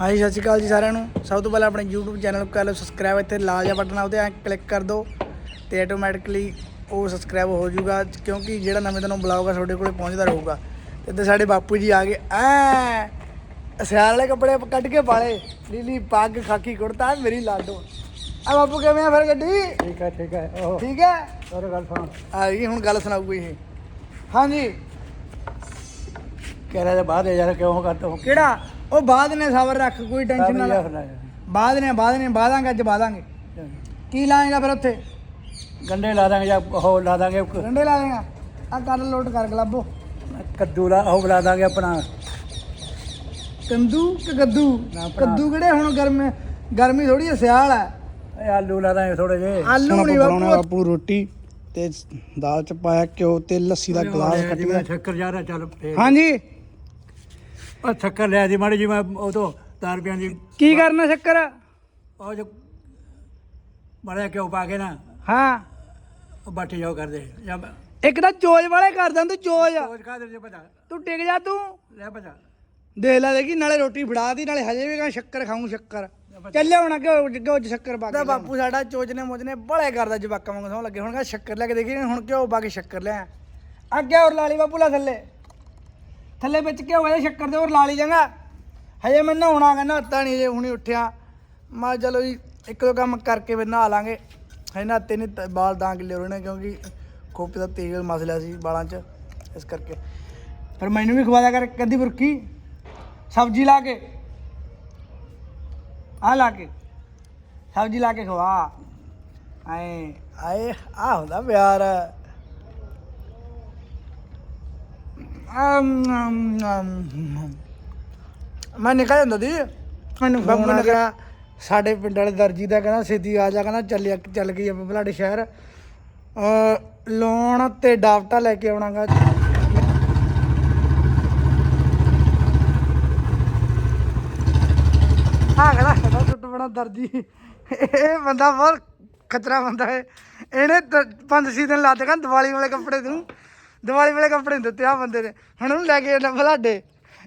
ਹਾਂਜੀ ਸਤਿ ਸ਼੍ਰੀ ਅਕਾਲ ਜੀ ਸਾਰਿਆਂ ਨੂੰ। ਸਭ ਤੋਂ ਪਹਿਲਾਂ ਆਪਣੇ YouTube ਚੈਨਲ ਨੂੰ ਕਰ ਲਓ ਸਬਸਕ੍ਰਾਈਬ ਇੱਥੇ ਲਾਲ ਜਿਹਾ ਬਟਨ ਆ ਉਹਦੇ ਐਂ ਕਲਿੱਕ ਕਰ ਦਿਓ ਤੇ ਆਟੋਮੈਟਿਕਲੀ ਉਹ ਸਬਸਕ੍ਰਾਈਬ ਹੋ ਜਾਊਗਾ ਕਿਉਂਕਿ ਜਿਹੜਾ ਨਵੇਂ ਤੁਹਾਨੂੰ ਬਲੌਗ ਆ ਤੁਹਾਡੇ ਕੋਲੇ ਪਹੁੰਚਦਾ ਰਹੂਗਾ। ਤੇ ਇੱਥੇ ਸਾਡੇ ਬਾਪੂ ਜੀ ਆ ਗਏ। ਐ ਸਿਆਲ ਵਾਲੇ ਕੱਪੜੇ ਕੱਢ ਕੇ ਪਾਲੇ। ਲੀਲੀ ਪੱਗ ਖਾਕੀ ਕੁੜਤਾ ਮੇਰੀ ਲਾਡੋ। ਆ ਬਾਪੂ ਕਿਵੇਂ ਆ ਫਿਰ ਗੱਡੀ? ਠੀਕ ਹੈ ਠੀਕ ਹੈ ਉਹ ਠੀਕ ਹੈ ਹੋਰ ਗੱਲ ਸੁਣ ਆ ਗਈ ਹੁਣ ਗੱਲ ਸੁਣਾਊ ਇਹ। ਹਾਂਜੀ। ਕਹਿ ਰਿਹਾ ਬਾਹਰ ਯਾਰ ਕਿਉਂ ਕਰਦਾ ਹੋ ਕਿਹੜਾ? ਉਹ ਬਾਅਦ ਨੇ ਸਬਰ ਰੱਖ ਕੋਈ ਟੈਨਸ਼ਨ ਨਾ ਲੈ। ਬਾਅਦ ਨੇ ਬਾਅਦ ਨੇ ਬਾਦਾਂਗੇ ਅੱਜ ਬਾਦਾਂਗੇ। ਕੀ ਲਾਏਗਾ ਫਿਰ ਉੱਥੇ? ਗੰਡੇ ਲਾ ਦਾਂਗੇ ਜਾਂ ਉਹ ਲਾ ਦਾਂਗੇ ਗੰਡੇ ਲਾ ਦੇਗਾ ਆ ਕਰ ਲੋਡ ਕਰ ਗਲਾਬੋ। ਕੱਦੂ ਲਾ ਉਹ ਲਾ ਦਾਂਗੇ ਆਪਣਾ। ਕੰਦੂ ਕਿ ਕੱਦੂ? ਕੱਦੂ ਕਿਹੜੇ ਹੁਣ ਗਰਮੀ ਗਰਮੀ ਥੋੜੀ ਆ ਸਿਆਲ ਆ। ਇਹ ਆਲੂ ਲਾ ਦਾਂਗੇ ਥੋੜੇ ਜੇ ਆਲੂ ਨਹੀਂ ਬਾਪੂ। ਬਾਪੂ ਰੋਟੀ ਤੇ ਦਾਲ ਚ ਪਾਇਆ ਘਿਓ ਤੇ ਲੱਸੀ ਦਾ ਗਲਾਸ ਕੱਟਿਆ। ਸ਼ੱਕਰ ਜਾ ਰਿਹਾ ਚੱਲ ਫੇਰ। ਹਾਂਜੀ। ਉਹ ਸ਼ੱਕਰ ਲਿਆ ਦੀ ਮਾੜੀ ਜੀ ਮੈਂ ਉਹ ਤੋਂ 10 ਰੁਪਈਆਂ ਦੀ ਕੀ ਕਰਨਾ ਸ਼ੱਕਰ? ਉਹ ਜੋ ਬੜਾ ਕਿਉਂ ਪਾ ਕੇ ਨਾ ਹਾਂ। ਉਹ ਬਾਟੀ ਜਾਓ ਕਰਦੇ ਜਾਂ ਇੱਕ ਤਾਂ ਚੋਜ ਵਾਲੇ ਕਰ ਦਿੰਦੇ ਚੋਜ। ਦੇ ਜੇ ਪਤਾ। ਤੂੰ ਟਿਕ ਜਾ ਤੂੰ। ਲੈ ਪਤਾ। ਦੇਖ ਲੈ ਦੇਖੀ ਨਾਲੇ ਰੋਟੀ ਫੜਾ ਦੀ ਨਾਲੇ ਹਜੇ ਵੀ ਕਹਾਂ ਸ਼ੱਕਰ ਖਾਊਂ ਸ਼ੱਕਰ। ਚੱਲੇ ਹੁਣ ਅੱਗੇ ਘਿਓ ਚ ਸ਼ੱਕਰ ਪਾ ਕੇ ਬਾਪੂ ਸਾਡਾ ਚੋਜਨੇ ਮੋਜਨੇ ਬੜੇ ਕਰਦਾ ਜਵਾਕਾਂ ਵਾਂਗ ਸੌਂ ਲੱਗੇ। ਹੁਣ ਕਹਾ ਸ਼ੱਕਰ ਲੈ ਕੇ ਦੇਖੀ ਹੁਣ ਘਿਓ ਪਾ ਕੇ ਸ਼ੱਕਰ ਲਿਆ ਅੱਗੇ ਹੋਰ ਲਾਲੀ ਬਾਪੂ ਲਾ ਥੱਲੇ। ਥੱਲੇ ਵਿੱਚ ਘਿਓ ਹੈ ਸ਼ੱਕਰ ਦੇ ਹੋਰ ਲਈ ਜਾਂਗਾ ਹਜੇ ਮੈਂ ਨਹਾਉਣਾ ਕਹਿੰਦਾ ਨਹਾਤਾ ਨਹੀਂ ਜੇ ਹੁਣੀ ਉੱਠਿਆ। ਮੈਂ ਚਲੋ ਜੀ, ਇੱਕ ਦੋ ਕੰਮ ਕਰਕੇ ਫਿਰ ਨਹਾ ਲਾਂਗੇ। ਹਜੇ ਨਹਾਤੇ ਨਹੀਂ ਬਾਲ ਤਾਂ ਕਿੱਲੇ ਹੋ ਰਹੇ ਕਿਉਂਕਿ ਖੋਪੇ ਦਾ ਤੇਲ ਮਸਲਿਆ ਸੀ ਬਾਲਾਂ 'ਚ, ਇਸ ਕਰਕੇ। ਫਿਰ ਮੈਨੂੰ ਵੀ ਖਵਾ ਦਿਆ ਕਰ ਕਦੀ ਬੁਰਕੀ, ਸਬਜ਼ੀ ਲਾ ਕੇ। ਆ ਲਾ ਕੇ, ਸਬਜ਼ੀ ਲਾ ਕੇ ਖਵਾ। ਆਏ ਆਏ ਆ ਹੁੰਦਾ ਪਿਆਰ। ਮੈਂ ਨਿਕਲ ਜਾਂਦਾ ਦੀ ਮੈਨੂੰ ਫੋਨ ਆ ਗਿਆ। ਸਾਡੇ ਪਿੰਡ ਵਾਲੇ ਦਰਜੀ ਦਾ ਕਹਿੰਦਾ ਸਿੱਧੀ ਆ ਜਾ ਕਹਿੰਦਾ ਚੱਲਿਆ ਚੱਲ ਗਈ ਆਪਾਂ ਬਲਾਡੇ ਸ਼ਹਿਰ। ਲੋਨ ਤੇ ਡਾਫਟਾ ਲੈ ਕੇ ਆਉਣਾਗਾ। ਆ ਕਹਿੰਦਾ ਸਾਡਾ ਟੁੱਟ ਬਣਾ ਦਰਜੀ। ਇਹ ਬੰਦਾ ਬਹੁਤ ਖਤਰਾ ਬੰਦਾ ਹੈ। ਇਹਨੇ ਪੰਜ ਛੇ ਦਿਨ ਲਾ ਦੇਗਾ ਦੀਵਾਲੀ ਵਾਲੇ ਕੱਪੜੇ ਤੂੰ। ਦੀਵਾਲੀ ਵਾਲੇ ਕੱਪੜੇ ਨੀ ਦਿੱਤੇ ਆ ਬੰਦੇ ਨੇ। ਹੁਣ ਉਹਨੂੰ ਲੈ ਕੇ ਜਾਣਾ ਬਲਾਡੇ।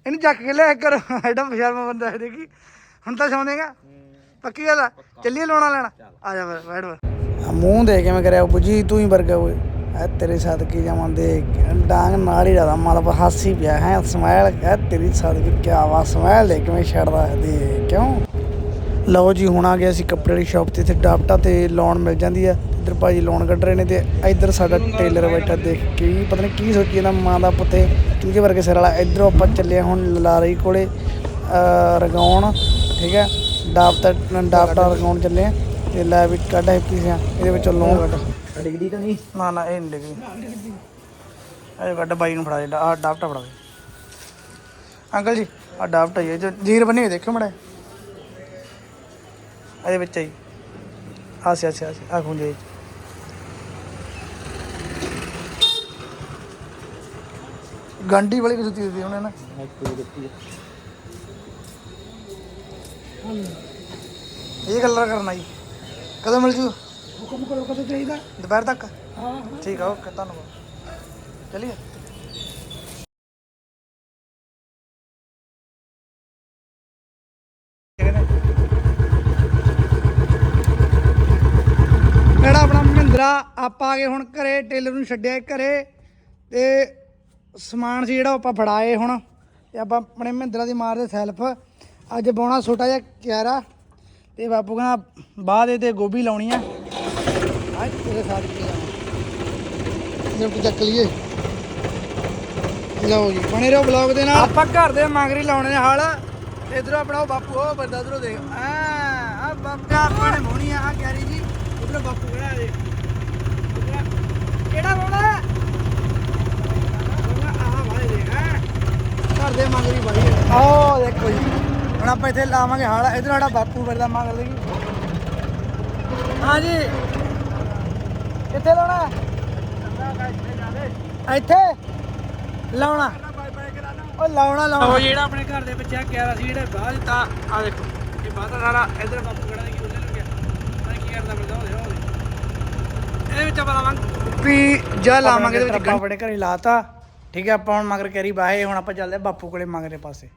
ਇਹਨੂੰ ਚੱਕ ਕੇ ਲੈ ਕਰ। ਐਡਾ ਬਸ਼ਰਮਾ ਬੰਦਾ ਹੈ, ਦੇਖੀ। ਹੁਣ ਤਾਂ ਸੌਂਦੇਗਾ ਪੱਕੀ ਗੱਲ ਆ? ਚੱਲੀਏ ਲੋਣਾ ਲੈਣਾ। ਆ ਜਾ ਫਿਰ, ਬੈਠ ਫਿਰ। ਮੂੰਹ ਦੇ ਕਿਵੇਂ ਕਰਿਆ ਬੁਜੀ ਤੂੰ ਹੀ ਵਰਗਾ ਓਏ। ਐ ਤੇਰੇ ਸਦਕੇ ਜਾਵਾਂ ਦੇ ਡਾਂਗ ਨਾਲ ਹੀ ਰਦਾ ਮਤਲਬ ਹਾਸੀ ਪਿਆ ਹੈ ਸਮਾਈਲ ਐ ਤੇਰੀ ਸਦਕੇ ਕਿਆ ਵਾ ਸਮਾਈਲ ਦੇ ਕਿਵੇਂ ਛੱਡਦਾ ਦੇ ਕਿਉਂ? ਲਓ ਜੀ, ਹੁਣ ਆ ਗਿਆ ਸੀ ਕੱਪੜੇ ਵਾਲੀ ਸ਼ਾਪ ਤੇ, ਇੱਥੇ ਡਾਪਟਾ ਤੇ ਲੋਨ ਮਿਲ ਜਾਂਦੀ ਆ। ਇੱਧਰ ਭਾਜੀ ਲੋਨ ਕੱਢ ਰਹੇ ਨੇ ਤੇ ਇੱਧਰ ਸਾਡਾ ਟੇਲਰ ਬੈਠਾ ਦੇਖ ਕੇ ਵੀ, ਪਤਾ ਨਹੀਂ ਕੀ ਸੋਚੀ ਜਾਂਦਾ ਮਾਂ ਦਾ ਪੁੱਤੇ ਕਿਹਦੇ ਵਰਗੇ ਸਿਰ ਵਾਲਾ। ਇੱਧਰੋਂ ਆਪਾਂ ਚੱਲੇ ਹੁਣ ਲਾਰੀ ਕੋਲੇ, ਅਹ, ਰਗਾਉਣ, ਠੀਕ ਹੈ? ਡਾਪਟਾ ਡਾਪਟਾ ਰਗਾਉਣ ਚੱਲੇ ਆ ਤੇ ਲੈ ਵੀ ਕੱਢ ਹੈਪੀ ਸਿਆ ਇਹਦੇ ਵਿੱਚੋਂ ਲੋਨ ਕੱਢ। ਡਿਗਦੀ ਤਾਂ ਨਹੀਂ? ਨਾ ਨਾ, ਇਹ ਨਹੀਂ ਡਿੱਗਦੀ ਇਹ ਕੱਢ, ਬਾਈ ਨੂੰ ਫੜਾ ਦੇ, ਆ ਡਾਪਟਾ ਫੜਾ ਦੇ। ਅੰਕਲ ਜੀ, ਆ ਡਾਪਟਾ ਹੀ ਜੋ ਜੀਰ ਬਣੀ ਹੋਈ ਦੇਖਿਓ ਮੜਾ ਆ ਸੀ ਆ ਸੀ ਆ ਖੁੰਝੇ ਵਿੱਚ। ਗੰਡੀ ਵਾਲੀ ਕਿਸ ਚੀਜ਼ ਦੀ ਉਹਨੇ ਨਾ। ਇਹ ਗੱਲਾਂ ਕਰਨਾ ਜੀ ਕਦੋਂ ਮਿਲ ਜੂ? ਹੁਕਮ ਕਰੋ ਕਦੋਂ ਚਾਹੀਦਾ? ਦੁਪਹਿਰ ਤੱਕ। ਹਾਂ। ਠੀਕ ਆ ਓਕੇ ਧੰਨਵਾਦ। ਚਲਿਏ ਕਿਹੜਾ ਆਪਣਾ ਆਪਾਂ ਆ ਗਏ ਹੁਣ ਘਰੇ, ਟੇਲਰ ਨੂੰ ਛੱਡਿਆ ਘਰੇ ਤੇ ਸਮਾਨ ਸੀ ਜਿਹੜਾ ਉਹ ਆਪਾਂ ਫੜਾਏ ਹੁਣ ਤੇ ਆਪਾਂ ਆਪਣੇ ਮਹਿੰਦਰਾ ਦੀ ਮਾਰਦੇ ਸੈਲਫ। ਅੱਜ ਬਾਉਣਾ ਛੋਟਾ ਜਿਹਾ ਕਿਆਰਾ ਤੇ ਬਾਪੂ ਕਹਿੰਦਾ, ਬਾਅਦ ਇਹ ਤੇ ਗੋਭੀ ਲਾਉਣੀ ਆ। ਅੱਜ ਤੇਰੇ ਸਾਥ ਕੀ ਜਾਵਾਂ ਜੇ ਚੱਕ ਲਈਏ। ਲਓ ਜੀ, ਬਣੇ ਰਹੋ ਬਲੌਗ ਦੇ ਨਾਲ। ਆਪਾਂ ਘਰ ਦੇ ਮੰਗਰੀ ਲਾਉਣੇ ਨੇ ਹਾਲ। ਤੇ ਇਧਰੋਂ ਆਪਣਾ ਉਹ ਬਾਪੂ, ਉਹ ਬੰਦਾ ਇਧਰੋਂ ਦੇਖ। ਆ ਆ ਬਾਪੂ ਆਪਾਂ ਮੋਣੀ ਆ ਕੈਰੀ ਜੀ। ਇਧਰੋਂ ਬਾਪੂ ਕਿਹੜਾ ਹੈ ਕਿਹੜਾ ਬੋਲਾ ਆਹ ਵਾਲੇ ਦੇਖ ਹੈਂ। ਘਰ ਦੇ ਮੰਗਰੀ ਬਾਈ ਆਹ ਦੇਖੋ ਜੀ। ਹੁਣ ਆਪਾਂ ਇੱਥੇ ਲਾਵਾਂਗੇ ਹਾਲ। ਇਧਰ ਸਾਡਾ ਬਾਪੂ ਵਰਦਾ ਮੰਗ ਲਈ। ਹਾਂ ਜੀ ਕਿੱਥੇ ਲਾਉਣਾ? ਇੱਥੇ? ਲਾਉਣਾ। ਉਹ ਲਾਉਣਾ ਲਾਉਣਾ। ਉਹ ਜਿਹੜਾ ਆਪਣੇ ਘਰ ਦੇ ਵਿੱਚ ਆ ਕਿਆਰਾ ਸੀ ਜਿਹੜਾ ਬਾਹਰ ਦਿੱਤਾ ਆ ਦੇਖੋ। ਇਹ ਬਾਹਰ ਸਾਰਾ ਇਧਰ ਬਾਪੂ ਖੜਾ ਕੀ ਉਹਨੇ ਲੱਗਿਆ ਪਤਾ ਕੀ ਕਰਦਾ ਫਿਰਦਾ ਉਹਦੇ ਉਹਦੇ ਇਹਦੇ ਵਿੱਚ ਆਪਾਂ ਲਾਵਾਂਗੇ। ਵੀ ਜਾ ਲਾਵਾਂਗੇ ਇਹਦੇ ਵਿੱਚ ਆਪਣੇ ਘਰੇ ਲਾਤਾ। ਠੀਕ ਹੈ ਆਪਾਂ ਹੁਣ ਮਗਰ ਕੈਰੀ ਬਾਹੇ ਹੁਣ ਆਪਾਂ ਚੱਲਦੇ ਆ ਬਾਪੂ ਕੋਲੇ ਮਗਰੇ ਪਾਸੇ।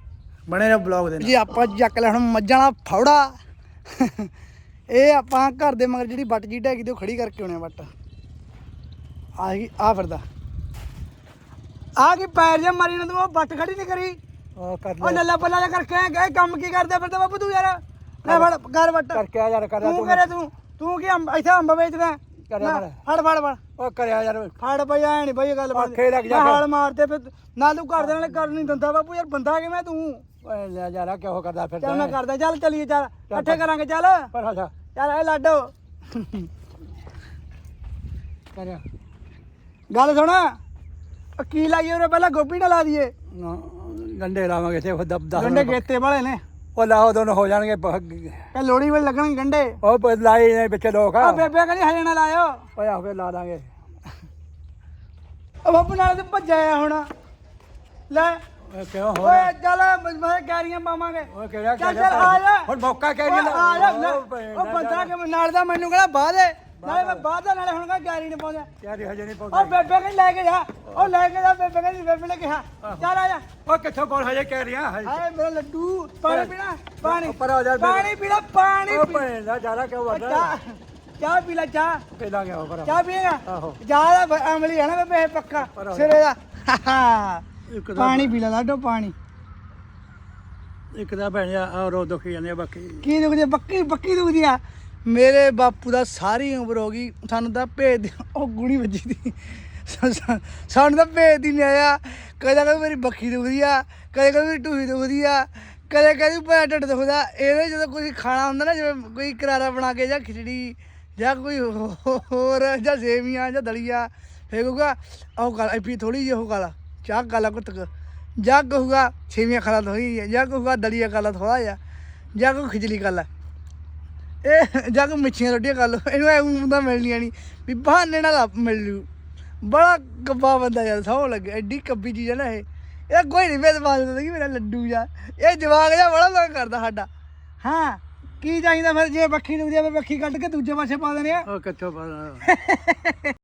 ਬਣੇ ਰਹੋ ਬਲੌਗ ਦੇ ਜੀ ਆਪਾਂ ਚੱਕ ਲੈ ਹੁਣ ਮੱਝਾਂ ਦਾ ਫੌੜਾ। ਇਹ ਆਪਾਂ ਘਰ ਦੇ ਮਗਰ ਜਿਹੜੀ ਵੱਟ ਜੀ ਢੈਗੀ ਤੇ ਉਹ ਖੜੀ ਕਰਕੇ ਆਉਣੇ ਵੱਟ। ਆ ਗਈ ਆ ਫਿਰਦਾ। ਆ ਕੀ ਪੈਰ ਜੇ ਮਾਰੀ ਨਾ ਤੂੰ ਉਹ ਵੱਟ ਖੜੀ ਨਹੀਂ ਕਰੀ। ਉਹ ਕਰ ਉਹ ਲੱਲਾ ਪੱਲਾ ਜਿਹਾ ਕਰਕੇ ਆਇਆ, ਇਹ ਕੰਮ ਕੀ ਕਰਦਾ ਫਿਰਦਾ ਬਾਪੂ ਤੂੰ ਯਾਰ? ਲੈ ਫੜ ਕਰ ਵੱਟ। ਕਰਕੇ ਆ ਯਾਰ ਕਰਿਆ ਤੂੰ। ਕਰੇ ਤੂੰ ਤੂੰ ਕੀ ਅੰਬ ਇੱਥੇ ਅੰਬ ਵੇਚਦਾ? ਕਰਿਆ। ਫੜ ਫੜ ਫੜ। ਉਹ ਕਰਿਆ ਯਾਰ ਫੜ ਬਈ ਐ ਨਹੀਂ ਬਈ ਇਹ ਗੱਲ ਬਣਦੀ। ਆਖੇ ਲੱਗ ਜਾ। ਮੈਂ ਕੇ। ਹਾਲ ਮਾਰਦੇ ਫਿਰ ਨਾਲ ਕਰ ਨਹੀਂ ਦਿੰਦਾ ਬਾਪੂ ਯਾਰ ਬੰਦਾ ਕਿਵੇਂ ਤੂੰ? ਓਏ ਲੈ ਯਾਰ ਕਿਉਂ ਕਰਦਾ ਫਿਰਦਾ ਚੱਲ ਮੈਂ ਕਰਦਾ ਚੱਲ ਚਲੀਏ ਚੱਲ। ਇਕੱਠੇ ਕਰਾਂਗੇ ਚੱਲ। ਪਰ ਆ ਜਾ। ਚੱਲ ਇਹ ਲਾਡੋ। ਕਰਿਆ। ਗੱਲ ਸੁਣ। ਉਹ ਕੀ ਲਾਈਏ ਪਹਿਲਾਂ ਗੋਭੀ ਨਾ ਲਾ ਦਈਏ। ਨਾ, ਗੰਡੇ ਲਾਵਾਂਗੇ ਤੇ ਉਹ ਦਬ ਦਸ ਗੰਡੇ ਗੇਤੇ ਵਾਲੇ ਨੇ। ਉਹ ਲਾਓ ਦੋਨੋਂ ਹੋ ਜਾਣਗੇ ਤੇ ਲੋੜੀ ਵੇਲੇ ਲੱਗਣਗੇ ਗੰਡੇ ਉਹ ਪ- ਲਾਏ ਨੇ ਵਿੱਚ ਲੋਕ ਉਹ ਬੇਬੇ ਕਹਿੰਦੀ ਹਜੇ ਨਾ ਲਾਇਓ। ਓਏ ਆਵੇ ਲਾ ਦਾਂਗੇ। ਉਹ ਬਾਪੂ ਨਾਲ ਤੇ ਭੱਜਿਆ ਆ ਹੁਣ। ਲੈ। ਓਏ ਕਿਉਂ ਹੋ ਓਏ ਚੱਲ ਮੈਂ ਕੈਰੀਆਂ ਪਾਵਾਂਗੇ। ਓਏ ਕਿਹੜਾ ਚੱਲ ਚੱਲ ਆ ਜਾ। ਹੁਣ ਮੌਕਾ ਕਹਿ ਓਏ ਆ ਜਾ ਲੈ। ਉਹ ਬੰਦਾ ਕਿ ਨਾਲ ਦਾ ਮੈਨੂੰ ਕਹਿੰਦਾ ਬਾਅਦ ਦੇ। ਨਾਲੇ ਮੈਂ ਬਾਅਦ ਦਾ ਨਾਲੇ ਹੁਣ ਕਾ ਕੈਰੀ ਨਹੀਂ ਪਾਉਂਦਾ। ਕਿਆ ਹਜੇ ਨਹੀਂ ਉਹ ਪਾਉਂਦਾ। ਬੇਬੇ ਕਹਿੰਦੀ ਲੈ ਕੇ ਜਾ। ਉਹ ਲੈ ਕੇ ਜਾ ਬੇਬੇ ਕਹਿੰਦੀ ਬੇਬੇ ਨੇ ਕਿਹਾ ਚੱਲ ਆ ਜਾ। ਉਹ ਕਿੱਥੋਂ ਬੋਲ ਹਜੇ ਕਹਿ ਰਿਹਾ ਹਾਏ। ਮੇਰਾ ਲੱਡੂ ਪਾਣੀ ਪੀਣਾ ਪਾਣੀ। ਉੱਪਰ ਆ ਜਾ ਪਾਣੀ ਪੀਣਾ ਪਾਣੀ ਉਹ ਭੈਣ ਦਾ ਜ਼ਿਆਦਾ ਕਿਉਂ ਉਹ ਵੱਡਾ ਚਾਹ ਚਾਹ ਪੀ ਲੈ ਚਾਹ। ਪੀ ਲਾਂਗੇ ਉਹ ਪਰ ਚਾਹ ਪੀਏਗਾ? ਆਹੋ। ਜਾ ਦਾ ਅਮਲੀ ਹੈ ਨਾ ਬੇਬੇ ਇਹ ਪੱਕਾ। ਸਿਰੇ ਦਾ। ਪਾਣੀ ਪੀ ਲੈ ਲਾਡੋ ਪਾਣੀ। ਇੱਕ ਦਾ ਭੈਣ ਜਾ ਆ ਰੋ ਦੁਖੀ ਜਾਂਦੇ ਬਾਕੀ। ਕੀ ਦੁਖਦੀ? ਬੱਕੀ ਬੱਕੀ ਦੁਖਦੀ ਆ। ਮੇਰੇ ਬਾਪੂ ਦਾ ਸਾਰੀ ਉਮਰ ਹੋ ਗਈ, ਸਾਨੂੰ ਤਾਂ ਭੇਜ ਦੀ ਉਹ ਗੁਣੀ ਵੱਜੀ ਦੀ। ਸਾਨੂੰ ਤਾਂ ਭੇਜ ਦੀ ਨਹੀਂ ਆਇਆ। ਕਦੇ ਕਹਿੰਦਾ ਮੇਰੀ ਬੱਕੀ ਦੁਖਦੀ ਆ, ਕਦੇ ਕਹਿੰਦਾ ਮੇਰੀ ਟੂਹੀ ਦੁਖਦੀ ਆ, ਕਦੇ ਕਹਿੰਦੀ ਭੈਣ ਢਿੱਡ ਦੁਖਦਾ। ਇਹਦੇ ਜਦੋਂ ਕੋਈ ਖਾਣਾ ਹੁੰਦਾ ਨਾ, ਜਿਵੇਂ ਕੋਈ ਕਰਾਰਾ ਬਣਾ ਕੇ ਜਾਂ ਖਿਚੜੀ ਜਾਂ ਕੋਈ ਹੋਰ ਜਾਂ ਸੇਵੀਆਂ ਜਾਂ ਦਲੀਆ, ਫੇਰ ਕਹੂਗਾ ਉਹ ਗੱਲ ਐਪੀ ਥੋੜੀ ਜਿਹੀ, ਉਹ ਗੱਲ ਚਾਹ ਕਾਲਾ ਕੁੱਤਕ ਜਾਂ ਕਹੂਗਾ, ਸੇਵੀਆਂ ਖਾਲਾ ਥੋੜੀ ਜਾਂ ਕਹੂਗਾ ਦਲੀਆ ਕਾਲਾ ਥੋੜਾ ਜਿਹਾ, ਜਾਂ ਕੋਈ ਖਿਚੜੀ ਕਾਲਾ ਇਹ ਜਾਂ ਕੋਈ ਮਿੱਠੀਆਂ ਰੋਟੀਆਂ ਕਰ ਲਓ। ਇਹਨੂੰ ਐ ਹੁੰਦਾ ਮਿਲਣੀਆਂ ਨਹੀਂ ਵੀ ਬਹਾਨੇ ਨਾਲ ਆਪ ਮਿਲ ਲੂ ਬੜਾ ਗੱਬਾ ਬੰਦਾ ਯਾਰ, ਸੌ ਲੱਗੇ। ਐਡੀ ਕੱਬੀ ਚੀਜ਼ ਹੈ ਨਾ ਇਹ। ਇਹ ਕੋਈ ਨਹੀਂ ਵੇਦ ਬਾਜ ਦਿੰਦਾ ਕਿ ਮੇਰਾ ਲੱਡੂ ਜਾ ਇਹ ਜਵਾਗ ਜਿਹਾ ਬੜਾ ਤੰਗ ਕਰਦਾ ਸਾਡਾ। ਹਾਂ, ਕੀ ਚਾਹੀਦਾ ਫਿਰ? ਜੇ ਪੱਖੀ ਦੁਖਦੀ ਆ ਫਿਰ ਕੱਢ ਕੇ ਦੂਜੇ ਪਾਸੇ ਪਾ ਦੇਣੇ ਆ। ਉਹ ਕਿੱਥੋਂ ਪਤਾ